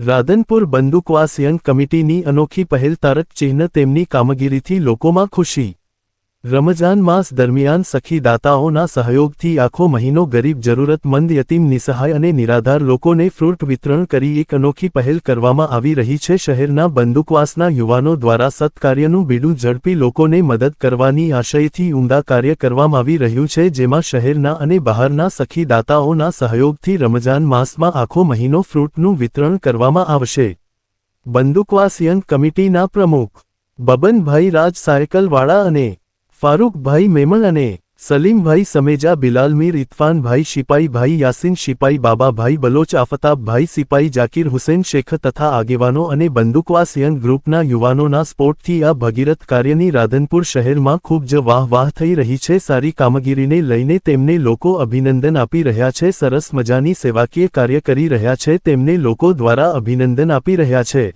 Radhanpur બંદૂકવાસ young કમિટીની અનોખી પહેલ તારક ચિહ્ન તેમની કામગીરીથી લોકોમાં ખુશી. રમજાન માસ દરમિયાન સખી દાતાઓના સહયોગથી આખો મહિનો ગરીબ, જરૂરતમંદ, યતીમ, નિસહાય અને નિરાધાર લોકોને ફ્રૂટ વિતરણ કરી એક અનોખી પહેલ કરવામાં આવી રહી છે. શહેરના બંદૂકવાસના યુવાનો દ્વારા સત્કાર્યનું બીડું ઝડપી લોકોને મદદ કરવાની આશયથી ઉમદા કાર્ય કરવામાં આવી રહ્યું છે, જેમાં શહેરના અને બહારના સખી દાતાઓના સહયોગથી રમજાન માસમાં આખો મહિનો ફ્રૂટનું વિતરણ કરવામાં આવશે. બંદૂકવાસિયન કમિટીના પ્રમુખ બબનભાઈ રાજ સાયકલવાળા અને ફારૂકભાઈ મેમલ અને સલીમભાઈ સમેજા બિલાલમીર ઇતફાનભાઈ શિપાઈભાઈ યાસીન શિપાઈ બાબાભાઈ બલોચ આફતાબભાઈ સિપાઈ જાકીર હુસેન શેખ તથા આગેવાનો અને બંદૂકવાસ યંગ ગ્રુપના યુવાનોના સ્પોર્ટથી આ ભગીરથ કાર્યની રાધનપુર શહેરમાં ખૂબ જ વાહવાહ થઈ રહી છે। સારી કામગીરીને લઈને તેમને લોકો અભિનંદન આપી રહ્યા છે। સરસ મજાની સેવાકીય કાર્ય કરી રહ્યા છે। તેમને લોકો દ્વારા અભિનંદન આપી રહ્યા છે।